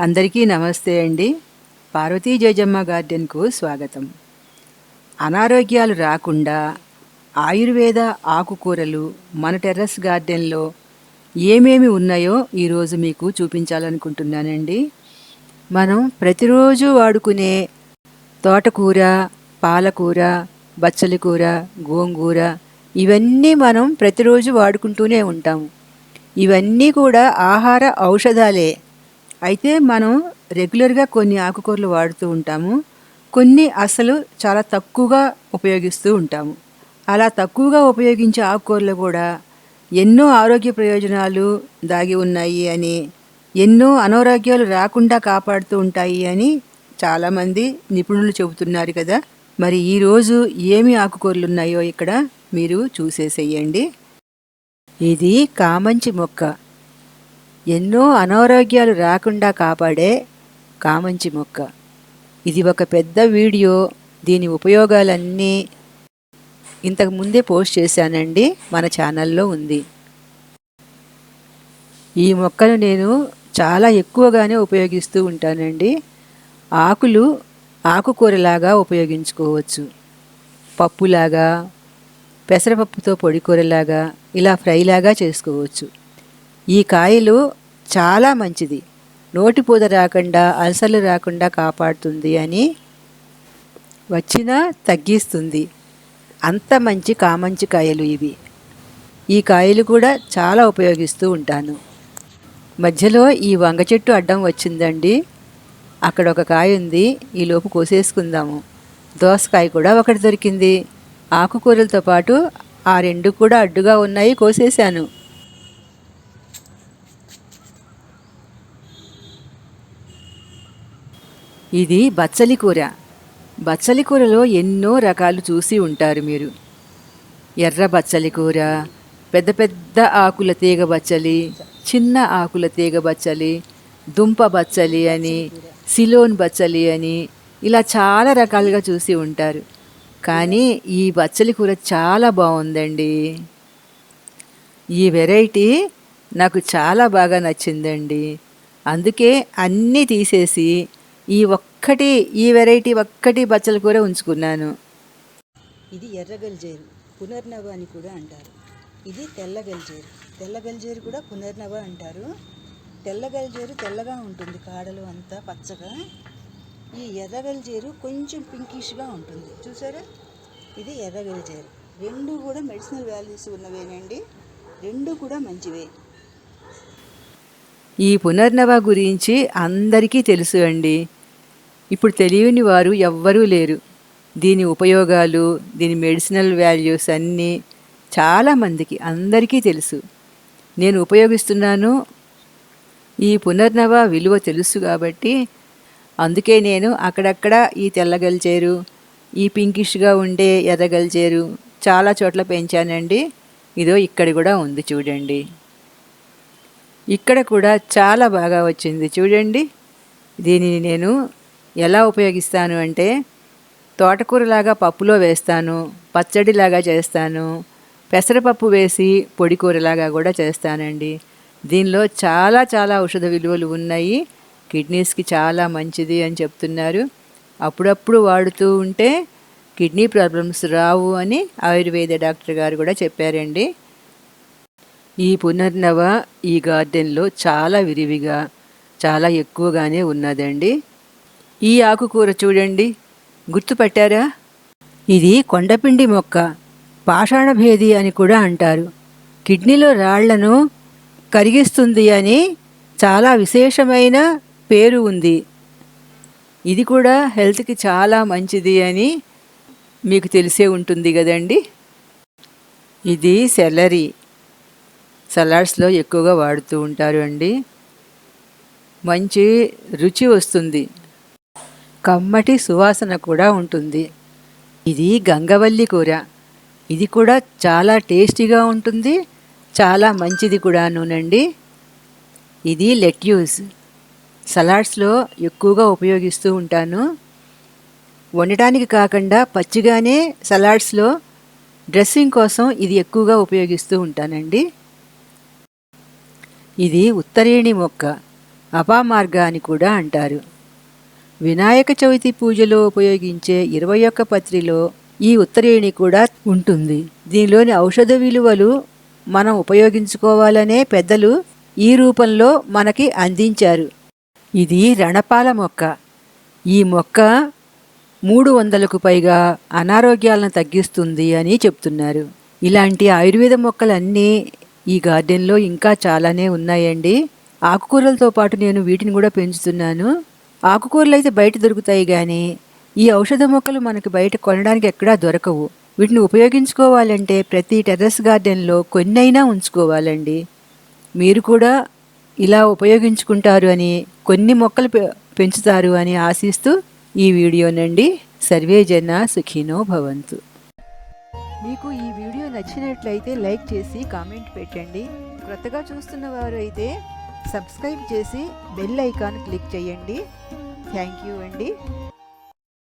అందరికీ నమస్తే అండి. పార్వతీ జయజమ్మ గార్డెన్కు స్వాగతం. అనారోగ్యాలు రాకుండా ఆయుర్వేద ఆకుకూరలు మన టెర్రస్ గార్డెన్లో ఏమేమి ఉన్నాయో ఈరోజు మీకు చూపించాలనుకుంటున్నానండి. మనం ప్రతిరోజు వాడుకునే తోటకూర పాలకూర బచ్చలి కూర గోంగూర ఇవన్నీ మనం ప్రతిరోజు వాడుకుంటూనే ఉంటాము. ఇవన్నీ కూడా ఆహార ఔషధాలే. అయితే మనం రెగ్యులర్గా కొన్ని ఆకుకూరలు వాడుతూ ఉంటాము. కొన్ని అసలు చాలా తక్కువగా ఉపయోగిస్తూ ఉంటాము. అలా తక్కువగా ఉపయోగించే ఆకుకూరలు కూడా ఎన్నో ఆరోగ్య ప్రయోజనాలు దాగి ఉన్నాయి అని ఎన్నో అనారోగ్యాలు రాకుండా కాపాడుతూ ఉంటాయి అని చాలామంది నిపుణులు చెబుతున్నారు కదా. మరి ఈరోజు ఏమి ఆకుకూరలు ఉన్నాయో ఇక్కడ మీరు చూసేసేయండి. ఇది కామంచి మొక్క. ఎన్నో అనారోగ్యాలు రాకుండా కాపాడే కామంచి మొక్క. ఇది ఒక పెద్ద వీడియో. దీని ఉపయోగాలన్నీ ఇంతకు ముందే పోస్ట్ చేశానండి. మన ఛానల్లో ఉంది. ఈ మొక్కను నేను చాలా ఎక్కువగానే ఉపయోగిస్తూ ఉంటానండి. ఆకులు ఆకుకూరలాగా ఉపయోగించుకోవచ్చు. పప్పులాగా పెసరపప్పుతో పొడి కూరలాగా ఇలా ఫ్రైలాగా చేసుకోవచ్చు. ఈ కాయలు చాలా మంచిది. నోటిపూత రాకుండా అల్సర్లు రాకుండా కాపాడుతుంది అని వచ్చినా తగ్గిస్తుంది. అంత మంచి కామంచి కాయలు ఇవి. ఈ కాయలు కూడా చాలా ఉపయోగిస్తూ ఉంటాను. మధ్యలో ఈ వంగ చెట్టు అడ్డం వచ్చిందండి. అక్కడ ఒక కాయ ఉంది. ఈలోపు కోసేసుకుందాము. దోసకాయ కూడా ఒకటి దొరికింది. ఆకుకూరలతో పాటు ఆ రెండు కూడా అడ్డుగా ఉన్నాయి కోసేశాను. ఇది బచ్చలి కూర. బచ్చలి కూరలో ఎన్నో రకాలు చూసి ఉంటారు మీరు. ఎర్ర బచ్చలి కూర పెద్ద పెద్ద ఆకుల తీగ బచ్చలి చిన్న ఆకుల తీగ బచ్చలి దుంప బచ్చలి అని సిలోన్ బచ్చలి అని ఇలా చాలా రకాలుగా చూసి ఉంటారు. కానీ ఈ బచ్చలి కూర చాలా బాగుందండి. ఈ వెరైటీ నాకు చాలా బాగా నచ్చిందండి. అందుకే అన్నీ తీసేసి ఈ ఒక్కటి ఈ వెరైటీ ఒక్కటి బచ్చల కూర ఉంచుకున్నాను. ఇది ఎర్ర గల్జేరు పునర్నవ అని కూడా అంటారు. ఇది తెల్ల గల్జేరు తెల్ల గల్జేరు కూడా పునర్నవ అంటారు. తెల్ల గల్జేరు తెల్లగా ఉంటుంది కాడలు అంతా పచ్చగా. ఈ ఎర్ర గల్జేరు కొంచెం పింకిష్గా ఉంటుంది చూసారా? ఇది ఎర్ర గల్జేరు. రెండు కూడా మెడిసినల్ వాల్యూస్ ఉన్నవేనండి. రెండు కూడా మంచివే. ఈ పునర్నవ గురించి అందరికీ తెలుసు అండి. ఇప్పుడు తెలియని వారు ఎవ్వరూ లేరు. దీని ఉపయోగాలు దీని మెడిసినల్ వాల్యూస్ అన్నీ చాలామందికి అందరికీ తెలుసు. నేను ఉపయోగిస్తున్నాను. ఈ పునర్నవ విలువ తెలుసు కాబట్టి అందుకే నేను అక్కడక్కడ ఈ తెల్లగలిచేరు ఈ పింకిష్గా ఉండే ఎర్రగలిచేరు చాలా చోట్ల పెంచానండి. ఇదో ఇక్కడ కూడా ఉంది చూడండి. ఇక్కడ కూడా చాలా బాగా వచ్చింది చూడండి. దీనిని నేను ఎలా ఉపయోగిస్తాను అంటే తోటకూరలాగా పప్పులో వేస్తాను పచ్చడిలాగా చేస్తాను పెసరపప్పు వేసి పొడి కూరలాగా కూడా చేస్తానండి. దీనిలో చాలా చాలా ఔషధ విలువలు ఉన్నాయి. కిడ్నీస్కి చాలా మంచిది అని చెప్తున్నారు. అప్పుడప్పుడు వాడుతూ ఉంటే కిడ్నీ ప్రాబ్లమ్స్ రావు అని ఆయుర్వేద డాక్టర్ గారు కూడా చెప్పారండి. ఈ పునర్నవ ఈ గార్డెన్లో చాలా విరివిగా చాలా ఎక్కువగానే ఉన్నదండి. ఈ ఆకుకూర చూడండి. గుర్తుపట్టారా? ఇది కొండపిండి మొక్క. పాషాణభేది అని కూడా అంటారు. కిడ్నీలో రాళ్ళను కరిగిస్తుంది అని చాలా విశేషమైన పేరు ఉంది. ఇది కూడా హెల్త్కి చాలా మంచిది అని మీకు తెలిసే ఉంటుంది కదండి. ఇది సెలరీ. సలాడ్స్లో ఎక్కువగా వాడుతూ ఉంటారు అండి. మంచి రుచి వస్తుంది. కమ్మటి సువాసన కూడా ఉంటుంది. ఇది గంగవల్లి కూర. ఇది కూడా చాలా టేస్టీగా ఉంటుంది. చాలా మంచిది కూడానునండి ఇది లెట్యూస్ సలాడ్స్లో ఎక్కువగా ఉపయోగిస్తూ ఉంటాను. వండటానికి కాకుండా పచ్చిగానే సలాడ్స్లో డ్రెస్సింగ్ కోసం ఇది ఎక్కువగా ఉపయోగిస్తూ ఉంటానండి. ఇది ఉత్తరేణి మొక్క. అపామార్గ అని కూడా అంటారు. వినాయక చవితి పూజలో ఉపయోగించే ఇరవై ఒక్క పత్రిలో ఈ ఉత్తరేణి కూడా ఉంటుంది. దీనిలోని ఔషధ విలువలు మనం ఉపయోగించుకోవాలనే పెద్దలు ఈ రూపంలో మనకి అందించారు. ఇది రణపాల మొక్క. ఈ మొక్క మూడు వందలకు పైగా అనారోగ్యాలను తగ్గిస్తుంది అని చెప్తున్నారు. ఇలాంటి ఆయుర్వేద మొక్కలన్నీ ఈ గార్డెన్లో ఇంకా చాలానే ఉన్నాయండి. ఆకుకూరలతో పాటు నేను వీటిని కూడా పెంచుతున్నాను. ఆకుకూరలు అయితే బయట దొరుకుతాయి కానీ ఈ ఔషధ మొక్కలు మనకు బయట కొనడానికి ఎక్కడా దొరకవు. వీటిని ఉపయోగించుకోవాలంటే ప్రతి టెర్రస్ గార్డెన్లో కొన్నైనా ఉంచుకోవాలండి. మీరు కూడా ఇలా ఉపయోగించుకుంటారు అని కొన్ని మొక్కలు పె- పెంచుతారు అని ఆశిస్తూ ఈ వీడియోనండి. సర్వే జన సుఖినో భవంతు. మీకు ఈ వీడియో నచ్చినట్లయితే లైక్ చేసి కామెంట్ పెట్టండి. క్రొత్తగా చూస్తున్న వారు అయితే సబ్స్క్రైబ్ చేసి బెల్ ఐకాన్ క్లిక్ చేయండి. థ్యాంక్ యూ అండి.